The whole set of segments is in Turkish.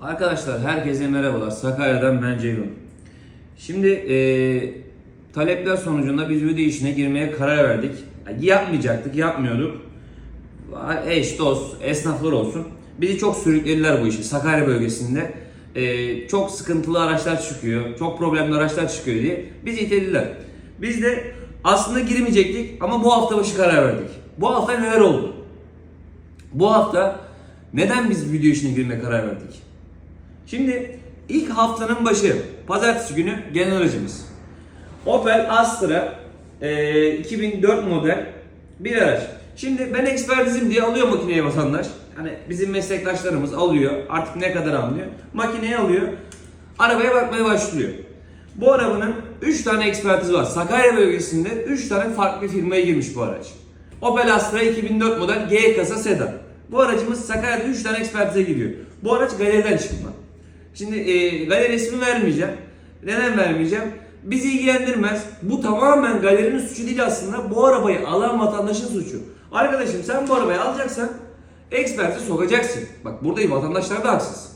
Arkadaşlar herkese merhabalar. Sakarya'dan ben Ceyhun. Şimdi eee, talepler sonucunda biz video işine girmeye karar verdik. Yapmayacaktık, yapmıyorduk. Eş, dost, esnaflar olsun. Bizi çok sürüklediler bu işi. Sakarya bölgesinde eee, çok sıkıntılı araçlar çıkıyor, çok problemli araçlar çıkıyor diye bizi itelediler. Biz de aslında girmeyecektik ama bu hafta başı karar verdik. Bu hafta neler oldu? Bu hafta neden biz video işine girmeye karar verdik? Şimdi ilk haftanın başı, pazartesi günü genel aracımız. Opel Astra e, 2004 model bir araç. Şimdi ben ekspertizim diye alıyor makineye vatandaş. Hani bizim meslektaşlarımız alıyor. Artık ne kadar anlıyor. Makineye alıyor. Arabaya bakmaya başlıyor. Bu arabanın 3 tane ekspertizi var. Sakarya bölgesinde 3 tane farklı firmaya girmiş bu araç. Opel Astra 2004 model G kasa sedan. Bu aracımız Sakarya'da 3 tane ekspertize giriyor. Bu araç galeriden çıkma. Şimdi e, galeri ismi vermeyeceğim. Neden vermeyeceğim? Bizi ilgilendirmez. Bu tamamen galerinin suçu değil aslında. Bu arabayı alan vatandaşın suçu. Arkadaşım sen bu arabayı alacaksan eksperti sokacaksın. Bak burada vatandaşlar da haksız.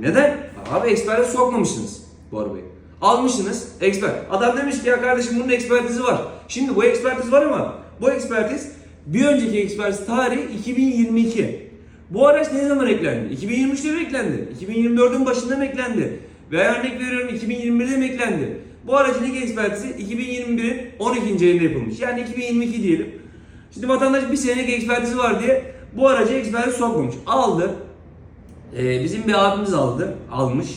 Neden? Abi eksperte sokmamışsınız bu arabayı. Almışsınız ekspert. Adam demiş ki ya kardeşim bunun ekspertizi var. Şimdi bu ekspertiz var ama bu ekspertiz bir önceki ekspertiz tarihi 2022. Bu araç ne zaman eklendi? 2023'te mi eklendi? 2024'ün başında mı eklendi? Veya örnek veriyorum 2021'de mi eklendi? Bu aracın ilk ekspertizi 2021'in 12. ayında yapılmış. Yani 2022 diyelim. Şimdi vatandaş bir senelik ekspertizi var diye bu aracı ekspertiz sokmamış. Aldı. Ee, bizim bir abimiz aldı, almış.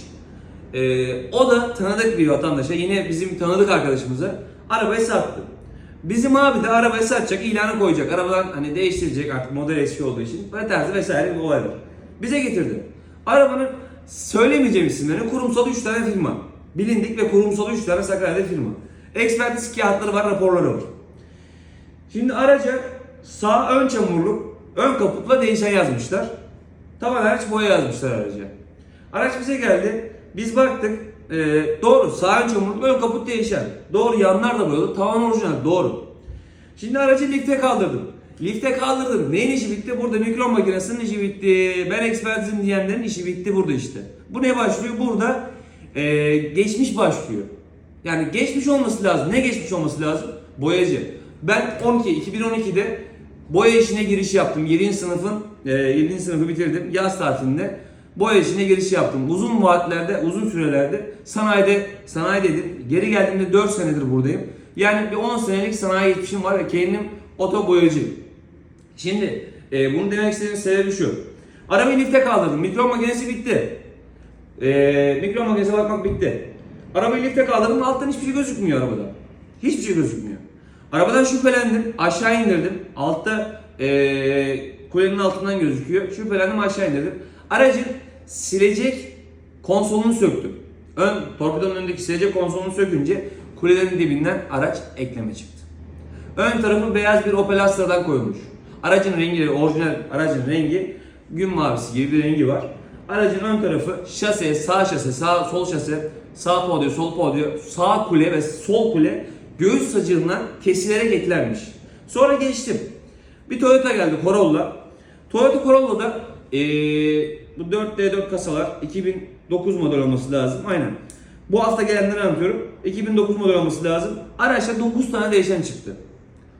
Ee, o da tanıdık bir vatandaşa, yine bizim tanıdık arkadaşımıza arabayı sattı. Bizim abi de arabayı satacak, ilanı koyacak. Arabadan hani değiştirecek artık model eski olduğu için. Böyle tarzı vesaire bir olay var. Bize getirdi. Arabanın söylemeyeceğim isimlerini kurumsal 3 tane firma. Bilindik ve kurumsal 3 tane Sakarya'da firma. Ekspertiz kağıtları var, raporları var. Şimdi araca sağ ön çamurluk, ön kaputla değişen yazmışlar. Tavan araç boya yazmışlar araca. Araç bize geldi. Biz baktık. Ee, doğru. Sağ ön çamurluk, ön kaput değişen. Doğru. Yanlar da boyalı. Tavan orijinal. Doğru. Şimdi aracı lifte kaldırdım. Lifte kaldırdım. Neyin işi bitti? Burada mikron makinesinin işi bitti. Ben ekspertizim diyenlerin işi bitti burada işte. Bu ne başlıyor? Burada ee, geçmiş başlıyor. Yani geçmiş olması lazım. Ne geçmiş olması lazım? Boyacı. Ben 12, 2012'de boya işine giriş yaptım. 7. sınıfın e, 7. sınıfı bitirdim. Yaz tatilinde boya işine giriş yaptım. Uzun vaatlerde, uzun sürelerde sanayide sanayideydim. Geri geldiğimde 4 senedir buradayım. Yani bir 10 senelik sanayi geçmişim var ve kendim oto boyacıyım. Şimdi e, bunu demek istediğim sebebi şu. Arabayı lifte kaldırdım. Mikro makinesi bitti. E, mikro makinesine bakmak bitti. Arabayı lifte kaldırdım. Alttan hiçbir şey gözükmüyor arabada. Hiçbir şey gözükmüyor. Arabadan şüphelendim. Aşağı indirdim. Altta e, kulenin altından gözüküyor. Şüphelendim aşağı indirdim. Aracın silecek konsolunu söktüm. Ön torpidonun önündeki silecek konsolunu sökünce kulelerin dibinden araç ekleme çıktı. Ön tarafı beyaz bir Opel Astra'dan koyulmuş. Aracın rengi, orijinal aracın rengi gün mavisi gibi bir rengi var. Aracın ön tarafı şase, sağ şase, sağ sol şase, sağ podio, sol podio, sağ kule ve sol kule göğüs sacığından kesilerek eklenmiş. Sonra geçtim. Bir Toyota geldi Corolla. Toyota Corolla'da eee bu 4D4 kasalar 2009 model olması lazım. Aynen. Bu hafta gelenleri anlatıyorum. 2009 model olması lazım. Araçta 9 tane değişen çıktı.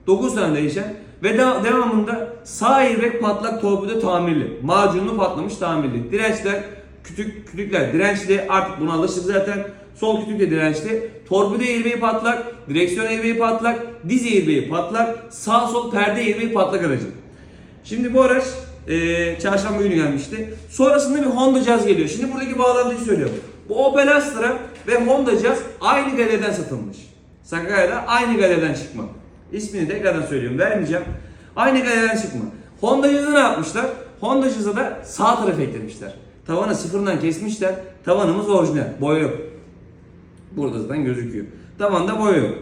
9 tane değişen ve de- devamında sağ airbag patlak torpido tamirli. Macunlu patlamış tamirli. Dirençler kütük kütükler dirençli. Artık buna alıştık zaten. Sol kütük de dirençli. Torpido airbag'i patlak, direksiyon airbag'i patlak, diz airbag'i patlak, sağ sol perde airbag'i patlak aracın. Şimdi bu araç eee çarşamba günü gelmişti. Sonrasında bir Honda Jazz geliyor. Şimdi buradaki bağlantıyı söylüyorum. Bu Opel Astra ve Honda Jazz aynı galeriden satılmış. Sakarya'da aynı galeriden çıkma. İsmini tekrardan söylüyorum vermeyeceğim. Aynı galeriden çıkma. Honda Jazz'ı ne yapmışlar? Honda Jazz'a da sağ tarafı eklemişler. Tavanı sıfırdan kesmişler. Tavanımız orijinal. Boya yok. Burada zaten gözüküyor. Tavanda boya yok.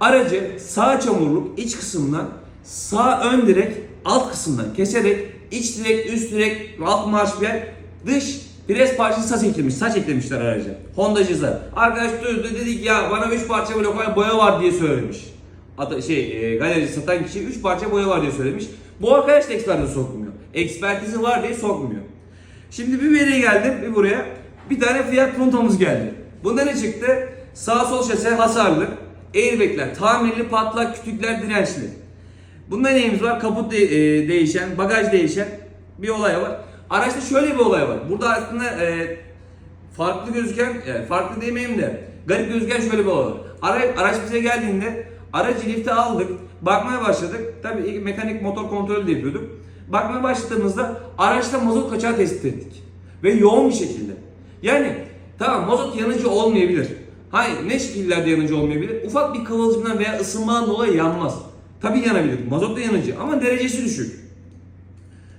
Aracı sağ çamurluk iç kısımdan sağ ön direk alt kısımdan keserek iç direk, üst direk, alt marşpiyer, dış pres parçası saç eklemiş, saç eklemişler araca. Honda Jazz'a. Arkadaş duydu dedik ya bana 3 parça blok boya var diye söylemiş. Ata, şey e, galerici satan kişi 3 parça boya var diye söylemiş. Bu arkadaş da ekspertize sokmuyor. Ekspertizi var diye sokmuyor. Şimdi bir veriye geldim bir buraya. Bir tane Fiat Punto'muz geldi. Bunda ne çıktı? Sağ sol şase hasarlı. Airbag'ler tamirli, patlak, kütükler dirençli. Bunda neyimiz var? Kaput de- e, değişen, bagaj değişen bir olay var. Araçta şöyle bir olay var. Burada aslında e, farklı gözüken, e, farklı demeyeyim de garip gözüken şöyle bir olay var. Ara, araç bize geldiğinde aracı lifte aldık, bakmaya başladık. Tabii mekanik motor kontrolü de yapıyorduk. Bakmaya başladığımızda araçta mazot kaçağı tespit ettik. Ve yoğun bir şekilde. Yani tamam mazot yanıcı olmayabilir. Hayır ne şekillerde yanıcı olmayabilir? Ufak bir kıvılcımdan veya ısınmadan dolayı yanmaz. Tabii yanabilir. Mazot da yanıcı ama derecesi düşük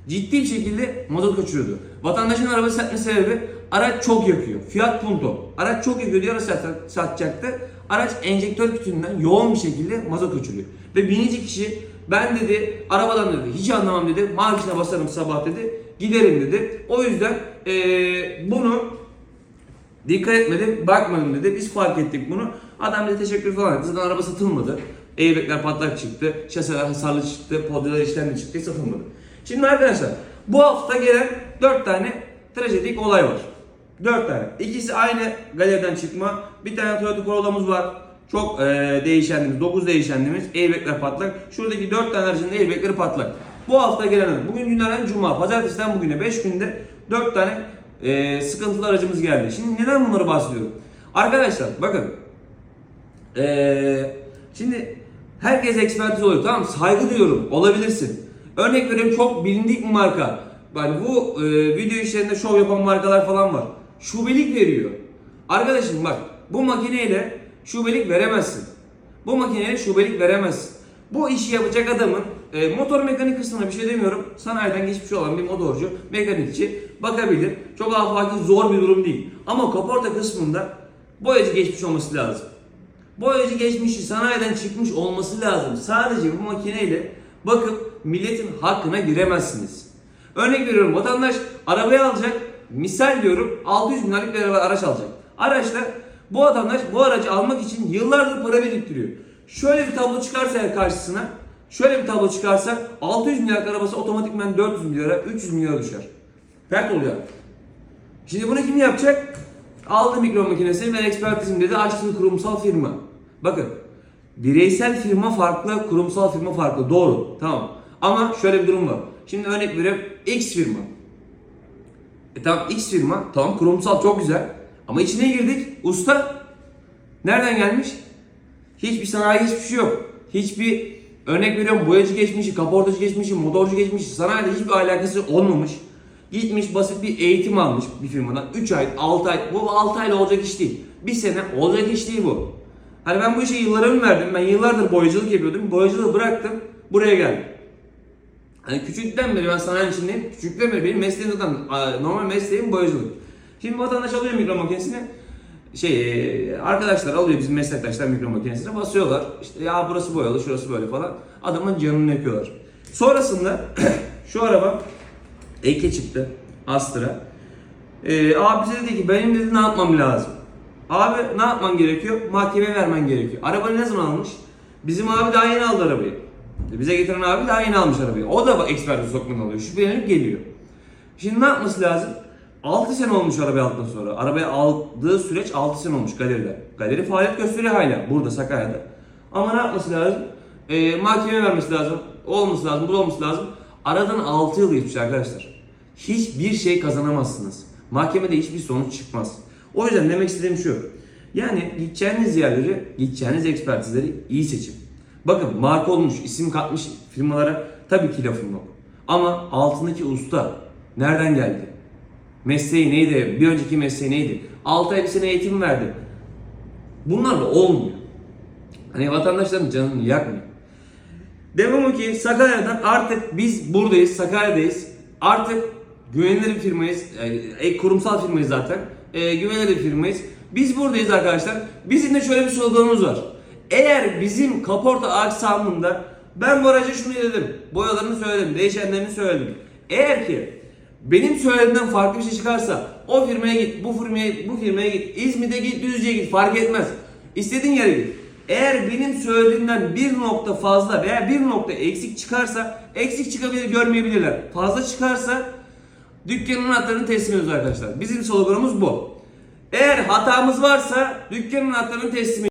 ciddi bir şekilde mazot kaçırıyordu. Vatandaşın araba satma sebebi araç çok yakıyor. Fiat Punto. Araç çok yakıyor diye araç sat- satacaktı. Araç enjektör kütüğünden yoğun bir şekilde mazot kaçırıyor. Ve binici kişi ben dedi arabadan dedi hiç anlamam dedi. Marşına basarım sabah dedi. Giderim dedi. O yüzden eee, bunu Dikkat etmedim, bakmadım dedi. Biz fark ettik bunu. Adam bize teşekkür falan etti. Zaten araba satılmadı. Airbag'ler patlak çıktı. Şaseler hasarlı çıktı. Podyalar işlemli çıktı. Satılmadı. Şimdi arkadaşlar bu hafta gelen 4 tane trajedik olay var. 4 tane. İkisi aynı galeriden çıkma. Bir tane Toyota Corolla'mız var. Çok eee değişenimiz, 9 değişenimiz. Airbag'ler patlak. Şuradaki 4 tane aracın airbag'leri patlak. Bu hafta gelen, bugün günlerden cuma, pazartesiden bugüne 5 günde 4 tane eee, sıkıntılı aracımız geldi. Şimdi neden bunları bahsediyorum? Arkadaşlar bakın eee, şimdi herkes ekspertiz oluyor tamam? Saygı duyuyorum olabilirsin. Örnek veriyorum çok bilindik bir marka. Yani bu eee, video işlerinde şov yapan markalar falan var. Şubelik veriyor. Arkadaşım bak bu makineyle şubelik veremezsin. Bu makineyle şubelik veremezsin. Bu işi yapacak adamın e, motor mekanik kısmına bir şey demiyorum. Sanayiden geçmiş olan bir motorcu, mekanikçi bakabilir. Çok afaki zor bir durum değil. Ama kaporta kısmında boyacı geçmiş olması lazım. Boyacı geçmişi sanayiden çıkmış olması lazım. Sadece bu makineyle bakıp milletin hakkına giremezsiniz. Örnek veriyorum vatandaş arabayı alacak. Misal diyorum 600 bin liralık bir araç alacak. Araçta bu vatandaş bu aracı almak için yıllardır para biriktiriyor. Şöyle bir tablo çıkarsa eğer karşısına şöyle bir tablo çıkarsa 600 bin liralık arabası otomatikman 400 bin lira 300 bin lira düşer. Pert oluyor. Şimdi bunu kim yapacak? Aldı mikro makinesi ve ekspertizim dedi açtığı kurumsal firma. Bakın bireysel firma farklı, kurumsal firma farklı. Doğru. Tamam. Ama şöyle bir durum var. Şimdi örnek veriyorum X firma. E tamam X firma. Tamam kurumsal çok güzel. Ama içine girdik. Usta nereden gelmiş? Hiçbir sanayi hiçbir şey yok. Hiçbir örnek veriyorum boyacı geçmişi, kaportacı geçmişi, motorcu geçmişi sanayide hiçbir alakası olmamış. Gitmiş basit bir eğitim almış bir firmadan. 3 ay, 6 ay. Bu 6 ayla olacak iş değil. Bir sene olacak iş değil bu. Hani ben bu işe yıllarımı verdim. Ben yıllardır boyacılık yapıyordum. Boyacılığı bıraktım. Buraya geldim. Hani küçükten beri ben sanayinin içindeyim. Küçükten beri benim mesleğim zaten normal mesleğim boyacılık. Şimdi vatandaş alıyor mikro makinesini. Şey e, arkadaşlar alıyor bizim meslektaşlar mikro makinesine basıyorlar. İşte ya burası boyalı şurası böyle falan. Adamın canını yakıyorlar. Sonrasında şu araba Eke çıktı. Astra. Ee, abi bize dedi ki benim dedi ne yapmam lazım? Abi ne yapman gerekiyor? Mahkemeye vermen gerekiyor. Arabayı ne zaman almış? Bizim abi daha yeni aldı arabayı. Bize getiren abi daha yeni almış arabayı. O da ekspertiz sokmadan alıyor. Şüphelenip geliyor. Şimdi ne yapması lazım? 6 sene olmuş arabayı aldıktan sonra. Arabayı aldığı süreç 6 sene olmuş galeride. Galeri faaliyet gösteriyor hala burada Sakarya'da. Ama ne yapması lazım? Ee, mahkemeye vermesi lazım. O olması lazım, bu olması lazım. Aradan 6 yıl geçmiş arkadaşlar. Hiçbir şey kazanamazsınız. Mahkemede hiçbir sonuç çıkmaz. O yüzden demek istediğim şu. Yani gideceğiniz yerleri, gideceğiniz ekspertizleri iyi seçin. Bakın marka olmuş, isim katmış firmalara tabii ki lafım yok. Ama altındaki usta nereden geldi? Mesleği neydi? Bir önceki mesleği neydi? 6 ay bir eğitim verdi. Bunlarla olmuyor. Hani vatandaşların canını yakmıyor. Demem o ki Sakarya'dan artık biz buradayız, Sakarya'dayız. Artık güvenilir bir firmayız. E, kurumsal firmayız zaten. E, güvenilir bir firmayız. Biz buradayız arkadaşlar. Bizim de şöyle bir sloganımız var. Eğer bizim kaporta aksamında ben bu araca şunu dedim. Boyalarını söyledim, değişenlerini söyledim. Eğer ki benim söylediğimden farklı bir şey çıkarsa o firmaya git, bu firmaya, bu firmaya git, İzmir'de git, Düzce'ye git fark etmez. İstediğin yere git. Eğer benim söylediğimden bir nokta fazla veya bir nokta eksik çıkarsa eksik çıkabilir görmeyebilirler. Fazla çıkarsa dükkanın anahtarını teslim ediyoruz arkadaşlar. Bizim sloganımız bu. Eğer hatamız varsa dükkanın anahtarını teslim